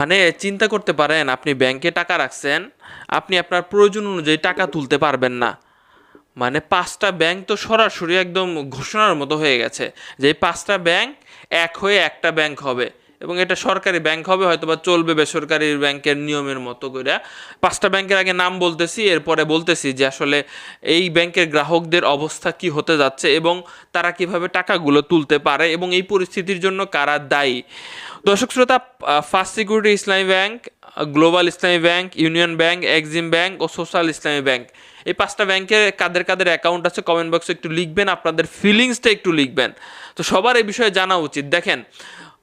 মানে চিন্তা করতে পারেন, আপনি ব্যাংকে টাকা রাখছেন, আপনি আপনার প্রয়োজন অনুযায়ী টাকা তুলতে পারবেন না। মানে পাঁচটা ব্যাংক তো সরাসরি একদম ঘোষণার মতো হয়ে গেছে যে পাঁচটা ব্যাংক এক হয়ে একটা ব্যাংক হবে। এবং এটা সরকারি ব্যাংক হবে হয়তো বা চলবে বেসরকারি ব্যাংকের নিয়মের মতো করে। পাঁচটা ব্যাংকের আগে নাম বলতেছি, এরপরে বলতেছি যে আসলে এই ব্যাংকের গ্রাহকদের অবস্থা কি হতে যাচ্ছে এবং তারা কীভাবে টাকাগুলো তুলতে পারে এবং এই পরিস্থিতির জন্য কারা দায়ী। দর্শক শ্রোতা first security Islami bank global Islami bank union bank Exim bank ও সোশ্যাল ইসলামী ব্যাংক এই পাঁচটা ব্যাংকের কাদের কাদের অ্যাকাউন্ট আছে কমেন্ট বক্সে একটু লিখবেন, আপনাদের ফিলিংসটা একটু লিখবেন। তো সবার এই বিষয়ে জানা উচিত। দেখেন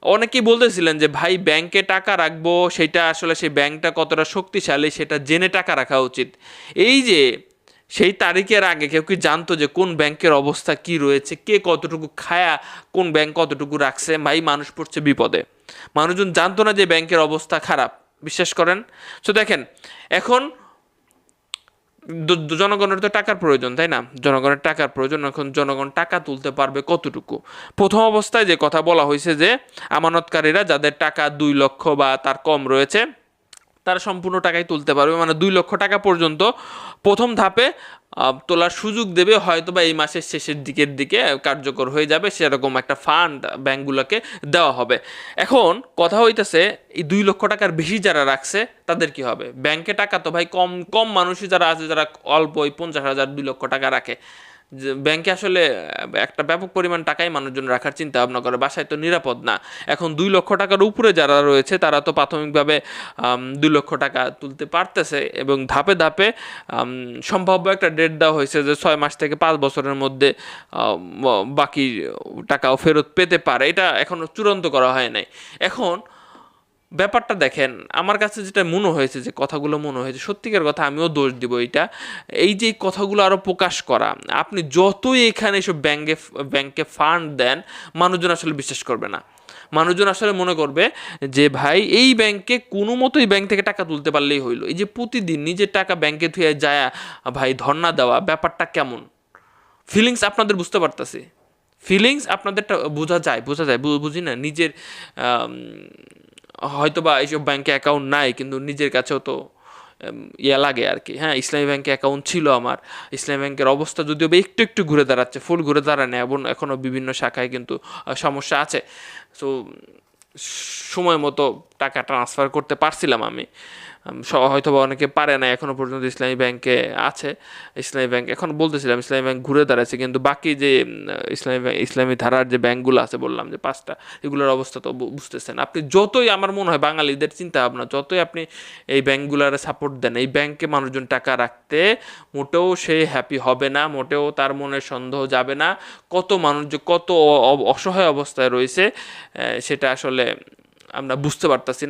অনেকেই বলতেছিলেন যে, ভাই, ব্যাংকে টাকা রাখব, সেটা আসলে সেই ব্যাংকটা কতটা শক্তিশালী, সেটা জেনে টাকা রাখা উচিত। এই যে, সেই তারিখের আগে কেউ কি জানতো যে, কোন ব্যাংকের অবস্থা কি রয়েছে, কে কতটুকু খায়া, কোন ব্যাংক কতটুকু রাখছে? ভাই, মানুষ পড়ছে বিপদে। মানুষজন জানতো না যে ব্যাংকের অবস্থা খারাপ। বিশ্বাস করেন? তো দেখেন, এখন জনগণের তো টাকার প্রয়োজন, তাই না? জনগণের টাকার প্রয়োজন, এখন জনগণ টাকা তুলতে পারবে কতটুকু? প্রথম অবস্থায় যে কথা বলা হয়েছে যে আমানতকারীরা যাদের টাকা দুই লক্ষ বা তার কম রয়েছে তারা সম্পূর্ণ টাকাই তুলতে পারবে মানে দুই লক্ষ টাকা পর্যন্ত প্রথম ধাপে তোলার সুযোগ দেবে হয়তো বা এই মাসের শেষের দিকের দিকে কার্যকর হয়ে যাবে, সেরকম একটা ফান্ড ব্যাংকগুলোকে দেওয়া হবে। এখন কথা হইতেছে, এই দুই লক্ষ টাকার বেশি যারা রাখছে, তাদের কি হবে? ব্যাংকে টাকা তো ভাই কম কম মানুষই যারা আছে, যারা অল্প ওই পঞ্চাশ হাজার, দুই লক্ষ টাকা রাখে। ব্যাংকে আসলে একটা ব্যাপক পরিমাণ টাকাই মানুষজন রাখার চিন্তা ভাবনা করে, বাসায় তো নিরাপদ না। এখন দুই লক্ষ টাকার উপরে যারা রয়েছে, তারা তো প্রাথমিকভাবে দুই লক্ষ টাকা তুলতে পারতেছে এবং ধাপে ধাপে সম্ভাব্য একটা ডেট দেওয়া হয়েছে যে ছয় মাস থেকে পাঁচ বছরের মধ্যে বাকি টাকাও ফেরত পেতে পারে। এটা এখনও চূড়ান্ত করা হয় নাই। এখন ব্যাপারটা দেখেন, আমার কাছে যেটা মনে হয়েছে যে কথাগুলো মনে হয়েছে, সত্যিকার কথা আমিও দোষ দিব এটা। এই যে কথাগুলো আরও প্রকাশ করা, আপনি যতই এখানে এসব ব্যাঙ্কে ব্যাংকে ফান্ড দেন, মানুষজন আসলে বিশ্বাস করবে না। মানুষজন আসলে মনে করবে যে ভাই, এই ব্যাংকে কোনো মতোই ব্যাংক থেকে টাকা তুলতে পারলেই হইল। এই যে প্রতিদিন নিজের টাকা ব্যাংকে থুয়ে যায়, ভাই, ধর্ণা দেওয়া, ব্যাপারটা কেমন? ফিলিংস আপনাদের বুঝতে পারতেছি। ফিলিংস আপনাদেরটা বোঝা যায় বোঝা যায় বুঝি না? নিজের হয়তো বা এইসব ব্যাংকে অ্যাকাউন্ট নাই, কিন্তু নিজের কাছেও তো ইয়ে লাগে আর কি হ্যাঁ ইসলামী ব্যাংকে অ্যাকাউন্ট ছিল আমার। ইসলামী ব্যাংকের অবস্থা যদিও একটু একটু ঘুরে দাঁড়াচ্ছে ফুল ঘুরে দাঁড়ায় না এবং এখনও বিভিন্ন শাখায় কিন্তু সমস্যা আছে। সো সময় মতো টাকা ট্রান্সফার করতে পারছিলাম আমি। হয়তো বা অনেকে পারে না এখনও পর্যন্ত ইসলামী ব্যাংকে আছে। ইসলামী ব্যাংক, এখন বলতেছিলাম ইসলামী ব্যাংক ঘুরে দাঁড়াচ্ছে কিন্তু বাকি যে ইসলামী ব্যাংক ইসলামী ধারার যে ব্যাংকগুলো আছে, বললাম যে পাঁচটা, এগুলোর অবস্থা তো বুঝতেছেন। আপনি যতই, আমার মনে হয় বাঙালিদের চিন্তা ভাবনা, যতই আপনি এই ব্যাংকগুলোর সাপোর্ট দেন, এই ব্যাংকে মানুষজন টাকা রাখতে মোটেও সে হ্যাপি হবে না, মোটেও তার মনে সন্দেহ যাবে না। কত মানুষ যে কত অসহায় অবস্থায় রয়েছে সেটা আসলে আমরা বুঝতে পারতাছি না।